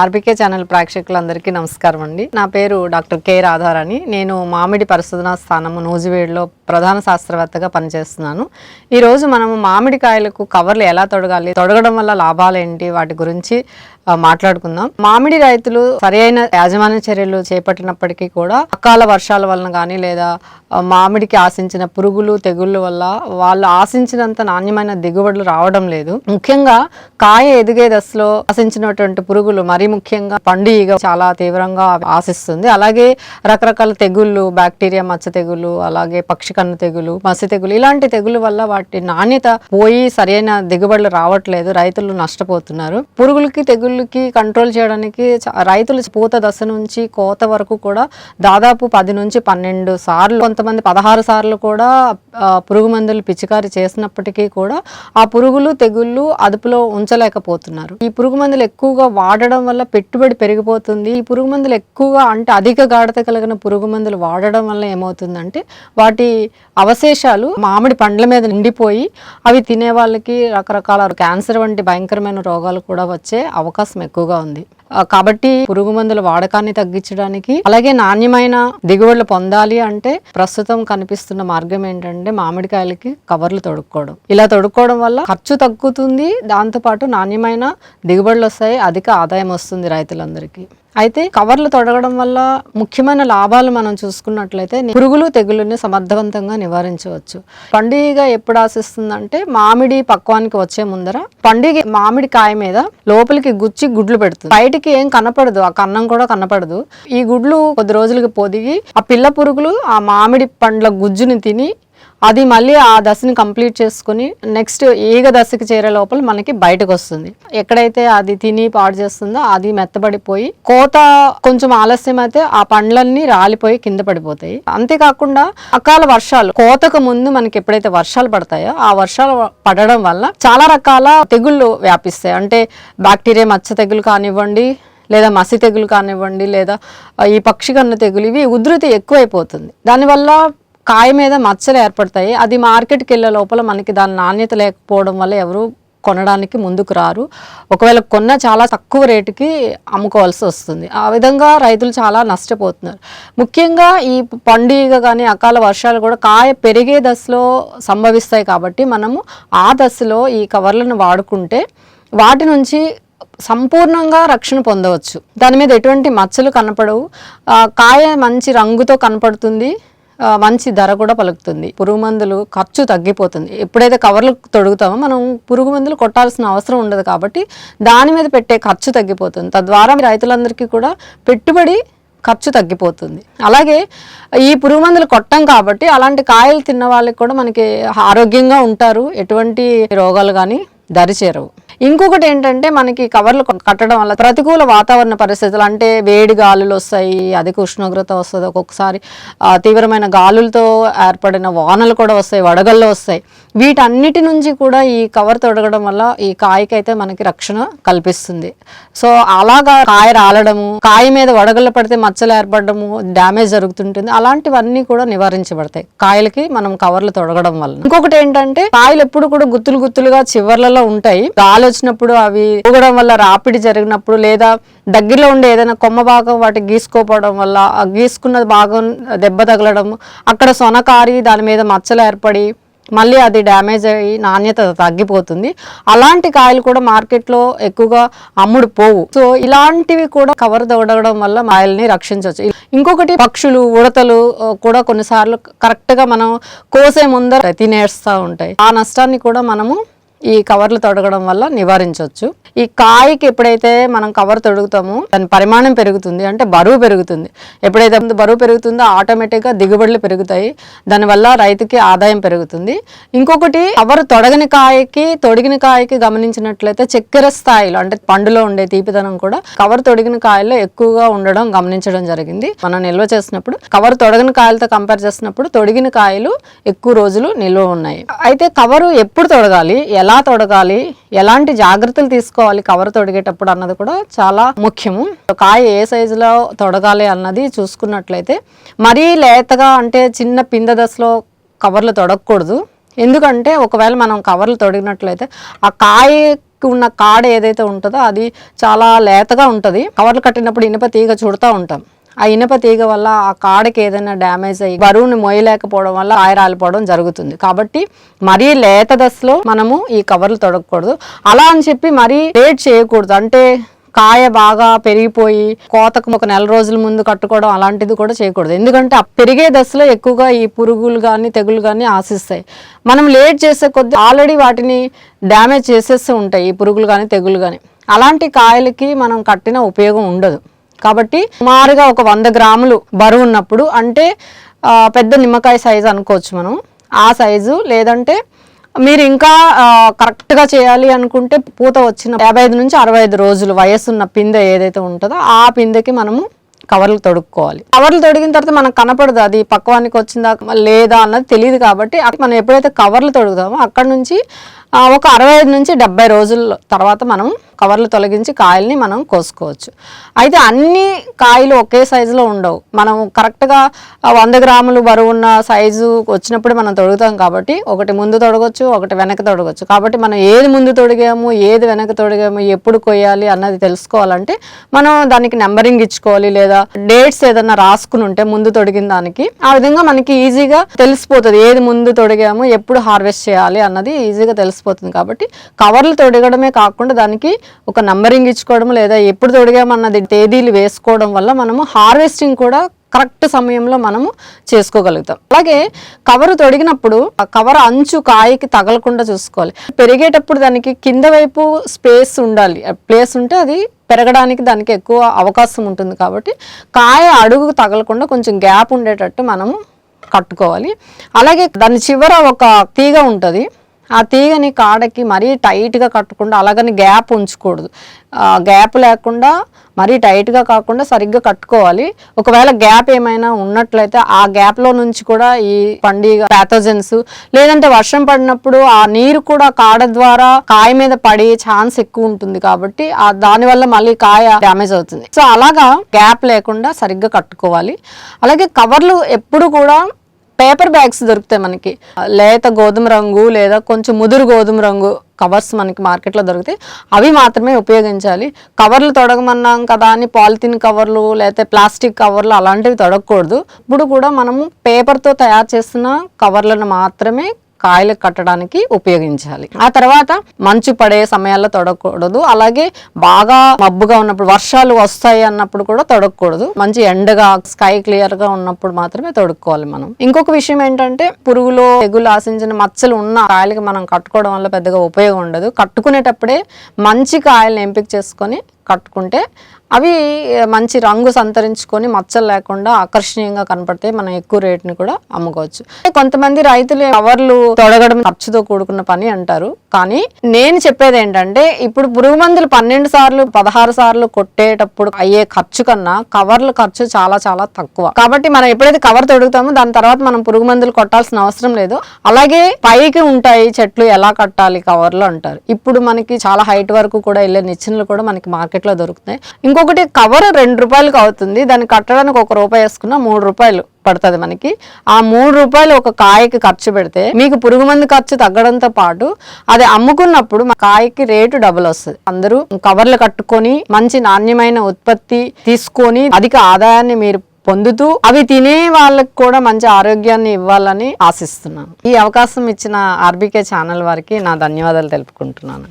RBK channel ప్రేక్షకులందరికీ నమస్కారం అండి. నా పేరు డాక్టర్ కె రాధారాణి. నేను మామిడి పరిశోధనా స్థానము నూజివేడులో ప్రధాన శాస్త్రవేత్తగా పనిచేస్తున్నాను. ఈరోజు మనము మామిడికాయలకు కవర్లు ఎలా తొడగాలి తొడగడం వల్ల లాభాలు ఏంటి వాటి గురించి మాట్లాడుకుందాం. మామిడి రైతులు సరైన యాజమాన్య చర్యలు చేపట్టినప్పటికీ కూడా అకాల వర్షాల వలన కానీ లేదా మామిడికి ఆశించిన పురుగులు తెగుళ్ళ వల్ల వాళ్ళు ఆశించినంత నాణ్యమైన దిగుబడులు రావడం లేదు. ముఖ్యంగా కాయ ఎదిగే దశలో ఆశించినటువంటి పురుగులు మరీ ముఖ్యంగా పండు చాలా తీవ్రంగా ఆశిస్తుంది. అలాగే రకరకాల తెగుళ్ళు బ్యాక్టీరియా మచ్చ తెగులు అలాగే పక్షి కన్ను తెగులు మసి తెగులు ఇలాంటి తెగులు వల్ల వాటి నాణ్యత పోయి సరైన దిగుబడులు రావట్లేదు. రైతులు నష్టపోతున్నారు. పురుగులకి తెగుళ్ళకి కంట్రోల్ చేయడానికి రైతులు పూత దశ నుంచి కోత వరకు కూడా దాదాపు పది నుంచి పన్నెండు సార్లు కొంతమంది పదహారు సార్లు కూడా పురుగు మందులు పిచికారి చేసినప్పటికీ కూడా ఆ పురుగులు తెగుళ్ళు అదుపులో ఉంచలేకపోతున్నారు. ఈ పురుగు మందులు ఎక్కువగా వాడడం వల్ల పెట్టుబడి పెరిగిపోతుంది. ఈ పురుగు మందులు ఎక్కువగా అంటే అధిక గాఢత కలిగిన పురుగు మందులు వాడడం వల్ల ఏమవుతుందంటే వాటి అవశేషాలు మామిడి పండ్ల మీద నిండిపోయి అవి తినే వాళ్ళకి రకరకాల క్యాన్సర్ వంటి భయంకరమైన రోగాలు కూడా వచ్చే అవకాశం అవకాశం ఎక్కువగా ఉంది. కాబట్టి పురుగు మందుల వాడకాన్ని తగ్గించడానికి అలాగే నాణ్యమైన దిగుబడులు పొందాలి అంటే ప్రస్తుతం కనిపిస్తున్న మార్గం ఏంటంటే మామిడికాయలకి కవర్లు తొడుక్కోవడం. ఇలా తొడుక్కోవడం వల్ల ఖర్చు తగ్గుతుంది దాంతోపాటు నాణ్యమైన దిగుబడులు వస్తాయి అధిక ఆదాయం వస్తుంది రైతులందరికీ. అయితే కవర్లు తొడగడం వల్ల ముఖ్యమైన లాభాలు మనం చూసుకున్నట్లయితే పురుగులు తెగులుని సమర్థవంతంగా నివారించవచ్చు. పండుగ ఎప్పుడు ఆశిస్తుందంటే మామిడి పక్వానికి వచ్చే ముందర పండుగ మామిడి కాయ మీద లోపలికి గుచ్చి గుడ్లు పెడుతుంది. బయటికి ఏం కనపడదు ఆ కన్నం కూడా కనపడదు. ఈ గుడ్లు కొద్ది రోజులకి పొదిగి ఆ పిల్ల పురుగులు ఆ మామిడి పండ్ల గుజ్జుని తిని అది మళ్ళీ ఆ దశని కంప్లీట్ చేసుకుని నెక్స్ట్ ఈగ దశకి చేరే లోపల మనకి బయటకు వస్తుంది. ఎక్కడైతే అది తిని పాడు చేస్తుందో అది మెత్తబడిపోయి కోత కొంచెం ఆలస్యం అయితే ఆ పండ్లన్నీ రాలిపోయి కింద పడిపోతాయి. అంతేకాకుండా అకాల వర్షాలు కోతకు ముందు మనకి ఎప్పుడైతే వర్షాలు పడతాయో ఆ వర్షాలు పడడం వల్ల చాలా రకాల తెగుళ్ళు వ్యాపిస్తాయి. అంటే బ్యాక్టీరియా మచ్చ తెగులు కానివ్వండి లేదా మసి తెగులు కానివ్వండి లేదా ఈ పక్షి కన్ను తెగులు ఇవి ఉధృతి ఎక్కువైపోతుంది. దానివల్ల కాయ మీద మచ్చలు ఏర్పడతాయి. అది మార్కెట్కి వెళ్ళే లోపల మనకి దాని నాణ్యత లేకపోవడం వల్ల ఎవరు కొనడానికి ముందుకు రారు. ఒకవేళ కొన్న చాలా తక్కువ రేటుకి అమ్ముకోవాల్సి వస్తుంది. ఆ విధంగా రైతులు చాలా నష్టపోతున్నారు. ముఖ్యంగా ఈ పండుగ కానీ అకాల వర్షాలు కూడా కాయ పెరిగే దశలో సంభవిస్తాయి కాబట్టి మనము ఆ దశలో ఈ కవర్లను వాడుకుంటే వాటి నుంచి సంపూర్ణంగా రక్షణ పొందవచ్చు. దాని మీద ఎటువంటి మచ్చలు కనపడవు. కాయ మంచి రంగుతో కనపడుతుంది. మంచి ధర కూడా పలుకుతుంది. పురుగు మందులు ఖర్చు తగ్గిపోతుంది. ఎప్పుడైతే కవర్లు తొడుగుతామో మనం పురుగు మందులు కొట్టాల్సిన అవసరం ఉండదు కాబట్టి దాని మీద పెట్టే ఖర్చు తగ్గిపోతుంది. తద్వారా రైతులందరికీ కూడా పెట్టుబడి ఖర్చు తగ్గిపోతుంది. అలాగే ఈ పురుగు మందులు కొట్టం కాబట్టి అలాంటి కాయలు తిన్న వాళ్ళకి కూడా మనకి ఆరోగ్యంగా ఉంటారు. ఎటువంటి రోగాలు కానీ దరిచేరవు. ఇంకొకటి ఏంటంటే మనకి కవర్లు కట్టడం వల్ల ప్రతికూల వాతావరణ పరిస్థితులు అంటే వేడి గాలులు వస్తాయి అధిక ఉష్ణోగ్రత వస్తుంది ఒక్కొక్కసారి. తీవ్రమైన గాలులతో ఏర్పడిన వానలు కూడా వస్తాయి వడగళ్ళు వస్తాయి. వీటన్నిటి నుంచి కూడా ఈ కవర్ తొడగడం వల్ల ఈ కాయకైతే మనకి రక్షణ కల్పిస్తుంది. సో అలాగా కాయ రాలడము కాయ మీద వడగళ్ళు పడితే మచ్చలు ఏర్పడము డ్యామేజ్ జరుగుతుంటుంది. అలాంటివన్నీ కూడా నివారించబడతాయి. కాయలకి మనం కవర్లు తొడగడం వల్ల ఇంకొకటి ఏంటంటే కాయలు ఎప్పుడు కూడా గుత్తులు గుత్తులుగా చివర్లలో ఉంటాయి. గాలి వచ్చినప్పుడు అవి ఊగడం వల్ల రాపిడి జరిగినప్పుడు లేదా దగ్గరలో ఉండే ఏదైనా కొమ్మ భాగం వాటి గీసుకోపోవడం వల్ల ఆ గీసుకున్న భాగం దెబ్బ తగలడం అక్కడ సొనకారి దాని మీద మచ్చలు ఏర్పడి మళ్ళీ అది డ్యామేజ్ అయ్యి నాణ్యత తగ్గిపోతుంది. అలాంటి కాయలు కూడా మార్కెట్లో ఎక్కువగా అమ్ముడు పోవు. సో ఇలాంటివి కూడా కవర్ దొడగడం వల్ల కాయల్ని రక్షించవచ్చు. ఇంకొకటి పక్షులు ఉడతలు కూడా కొన్నిసార్లు కరెక్ట్గా మనం కోసే ముందర తినేస్తూ ఉంటాయి. ఆ నష్టాన్ని కూడా మనము ఈ కవర్లు తొడగడం వల్ల నివారించవచ్చు. ఈ కాయకి ఎప్పుడైతే మనం కవర్ తొడుగుతామో దాని పరిమాణం పెరుగుతుంది అంటే బరువు పెరుగుతుంది. ఎప్పుడైతే బరువు పెరుగుతుందో ఆటోమేటిక్గా దిగుబడులు పెరుగుతాయి. దానివల్ల రైతుకి ఆదాయం పెరుగుతుంది. ఇంకొకటి కవర్ తొడగని కాయకి తొడిగిన కాయకి గమనించినట్లయితే చక్కెర స్థాయిలో అంటే పండులో ఉండే తీపిదనం కూడా కవర్ తొడిగిన కాయల్లో ఎక్కువగా ఉండడం గమనించడం జరిగింది. మనం నిల్వ చేసినప్పుడు కవర్ తొడగని కాయలతో కంపేర్ చేసినప్పుడు తొడిగిన కాయలు ఎక్కువ రోజులు నిల్వ ఉన్నాయి. అయితే కవరు ఎప్పుడు తొడగాలి? ఎలా తొడగాలి ఎలాంటి జాగ్రత్తలు తీసుకోవాలి కవర్ తొడిగేటప్పుడు అన్నది కూడా చాలా ముఖ్యము. కాయ ఏ సైజులో తొడగాలి అన్నది చూసుకున్నట్లయితే మరీ లేతగా అంటే చిన్న పింద దశలో కవర్లు తొడగకూడదు. ఎందుకంటే ఒకవేళ మనం కవర్లు తొడిగినట్లయితే ఆ కాయ ఉన్న కాడ ఏదైతే ఉంటుందో అది చాలా లేతగా ఉంటుంది. కవర్లు కట్టినప్పుడు ఇనుప తీగ చూడుతూ ఉంటాం. ఆ ఇనప తీగ వల్ల ఆ కాడకి ఏదైనా డ్యామేజ్ అయ్యి బరువుని మోయలేకపోవడం వల్ల ఆయరాలిపోవడం రాలిపోవడం జరుగుతుంది. కాబట్టి మరీ లేత దశలో మనము ఈ కవర్లు తొడగకూడదు. అలా అని చెప్పి మరీ లేట్ చేయకూడదు. అంటే కాయ బాగా పెరిగిపోయి కోతకు ఒక నెల రోజుల ముందు కట్టుకోవడం అలాంటిది కూడా చేయకూడదు. ఎందుకంటే ఆ పెరిగే దశలో ఎక్కువగా ఈ పురుగులు కానీ తెగులు కానీ ఆశిస్తాయి. మనం లేట్ చేసే కొద్దీ ఆల్రెడీ వాటిని డ్యామేజ్ చేసేస్తూ ఉంటాయి. ఈ పురుగులు కానీ తెగులు కానీ అలాంటి కాయలకి మనం కట్టిన ఉపయోగం ఉండదు. కాబట్టి సుమారుగా ఒక వంద గ్రాములు బరువు ఉన్నప్పుడు అంటే పెద్ద నిమ్మకాయ సైజు అనుకోవచ్చు మనం. ఆ సైజు లేదంటే మీరు ఇంకా కరెక్ట్గా చేయాలి అనుకుంటే పూత వచ్చిన యాభై ఐదు నుంచి అరవై ఐదు రోజులు వయసున్న పిందె ఏదైతే ఉంటుందో ఆ పిందెకి మనము కవర్లు తొడుక్కోవాలి. కవర్లు తొడిగిన తర్వాత మనకు కనపడదు అది పక్వానికి వచ్చిందా లేదా అన్నది తెలియదు కాబట్టి మనం ఎప్పుడైతే కవర్లు తొడుగుతామో అక్కడ నుంచి ఒక అరవై ఐదు నుంచి డెబ్బై రోజుల తర్వాత మనం కవర్లు తొలగించి కాయల్ని మనం కోసుకోవచ్చు. అయితే అన్ని కాయలు ఒకే సైజులో ఉండవు. మనం కరెక్ట్గా వంద గ్రాములు బరువున్న సైజు వచ్చినప్పుడు మనం తొడుగుతాం కాబట్టి ఒకటి ముందు తొడగొచ్చు ఒకటి వెనక తొడగొచ్చు. కాబట్టి మనం ఏది ముందు తొడిగాము ఏది వెనక తొడిగాము ఎప్పుడు కొయ్యాలి అన్నది తెలుసుకోవాలంటే మనం దానికి నెంబరింగ్ ఇచ్చుకోవాలి లేదా డేట్స్ ఏదైనా రాసుకుని ఉంటే ముందు తొడిగిన దానికి. ఆ విధంగా మనకి ఈజీగా తెలిసిపోతుంది ఏది ముందు తొడిగాము ఎప్పుడు హార్వెస్ట్ చేయాలి అన్నది ఈజీగా తెలిసిపోతుంది కాబట్టి కవర్లు తొడగడమే కాకుండా దానికి ఒక నంబరింగ్ ఇచ్చుకోవడం లేదా ఎప్పుడు తొడిగామన్నది తేదీలు వేసుకోవడం వల్ల మనము హార్వెస్టింగ్ కూడా కరెక్ట్ సమయంలో మనము చేసుకోగలుగుతాం. అలాగే కవరు తొడిగినప్పుడు ఆ కవర్ అంచు కాయకి తగలకుండా చూసుకోవాలి. పెరిగేటప్పుడు దానికి కింద వైపు స్పేస్ ఉండాలి. ప్లేస్ ఉంటే అది పెరగడానికి దానికి ఎక్కువ అవకాశం ఉంటుంది కాబట్టి కాయ అడుగు తగలకుండా కొంచెం గ్యాప్ ఉండేటట్టు మనము కట్టుకోవాలి. అలాగే దాని చివర ఒక తీగ ఉంటుంది. ఆ తీగని కాడకి మరీ టైట్గా కట్టకుండా అలాగని గ్యాప్ ఉంచకూడదు. ఆ గ్యాప్ లేకుండా మరీ టైట్గా కాకుండా సరిగ్గా కట్టుకోవాలి. ఒకవేళ గ్యాప్ ఏమైనా ఉన్నట్లయితే ఆ గ్యాప్లో నుంచి కూడా ఈ పండుగ ప్యాథోజన్స్ లేదంటే వర్షం పడినప్పుడు ఆ నీరు కూడా కాడ ద్వారా కాయ మీద పడే ఛాన్స్ ఎక్కువ ఉంటుంది కాబట్టి ఆ దానివల్ల మళ్ళీ కాయ డ్యామేజ్ అవుతుంది. సో అలాగా గ్యాప్ లేకుండా సరిగ్గా కట్టుకోవాలి. అలాగే కవర్లు ఎప్పుడు కూడా పేపర్ బ్యాగ్స్ దొరుకుతాయి మనకి. లేత గోధుమ రంగు లేదా కొంచెం ముదురు గోధుమ రంగు కవర్స్ మనకి మార్కెట్లో దొరుకుతాయి. అవి మాత్రమే ఉపయోగించాలి. కవర్లు తొడగమన్నాం కదా అని పాలిథిన్ కవర్లు లేకపోతే ప్లాస్టిక్ కవర్లు అలాంటివి తొడగకూడదు. ఇప్పుడు కూడా మనము పేపర్తో తయారు చేస్తున్న కవర్లను మాత్రమే కాయలు కట్టడానికి ఉపయోగించాలి. ఆ తర్వాత మంచు పడే సమయాల్లో తొడగకూడదు అలాగే బాగా మబ్బుగా ఉన్నప్పుడు వర్షాలు వస్తాయి అన్నప్పుడు కూడా తొడకూడదు. మంచి ఎండగా స్కై క్లియర్గా ఉన్నప్పుడు మాత్రమే తొడుక్కోవాలి మనం. ఇంకొక విషయం ఏంటంటే పురుగులు తెగులు ఆశించిన మచ్చలు ఉన్న కాయలకి మనం కట్టుకోవడం వల్ల పెద్దగా ఉపయోగం ఉండదు. కట్టుకునేటప్పుడే మంచి కాయలను ఎంపిక చేసుకొని కట్టుకుంటే అవి మంచి రంగు సంతరించుకొని మచ్చలు లేకుండా ఆకర్షణీయంగా కనపడతాయి మనం ఎక్కువ రేటుని కూడా అమ్ముకోవచ్చు. కొంతమంది రైతులు కవర్లు తొడగడం ఖర్చుతో కూడుకున్న పని అంటారు. కానీ నేను చెప్పేది ఏంటంటే ఇప్పుడు పురుగు మందులు పన్నెండు సార్లు పదహారు సార్లు కొట్టేటప్పుడు అయ్యే ఖర్చు కన్నా కవర్లు ఖర్చు చాలా చాలా తక్కువ. కాబట్టి మనం ఎప్పుడైతే కవర్ తొడుగుతామో దాని తర్వాత మనం పురుగు మందులు కొట్టాల్సిన అవసరం లేదు. అలాగే పైకి ఉంటాయి చెట్లు ఎలా కట్టాలి కవర్లు అంటారు. ఇప్పుడు మనకి చాలా హైట్ వరకు కూడా వెళ్ళే నిచ్చెనలు కూడా మనకి మార్కెట్లో దొరుకుతాయి ఇంకో ఇంకొకటి కవర్ రెండు రూపాయలకు అవుతుంది. దాన్ని కట్టడానికి ఒక రూపాయి వేసుకున్న మూడు రూపాయలు పడుతుంది మనకి. ఆ మూడు రూపాయలు ఒక కాయకి ఖర్చు పెడితే మీకు పురుగు మందు ఖర్చు తగ్గడంతో పాటు అది అమ్ముకున్నప్పుడు మా కాయకి రేటు డబుల్ వస్తుంది. అందరూ కవర్లు కట్టుకొని మంచి నాణ్యమైన ఉత్పత్తి తీసుకొని అధిక ఆదాయాన్ని మీరు పొందుతూ అవి తినే వాళ్ళకి కూడా మంచి ఆరోగ్యాన్ని ఇవ్వాలని ఆశిస్తున్నాను. ఈ అవకాశం ఇచ్చిన ఆర్బీకే ఛానల్ వారికి నా ధన్యవాదాలు తెలుపుకుంటున్నాను.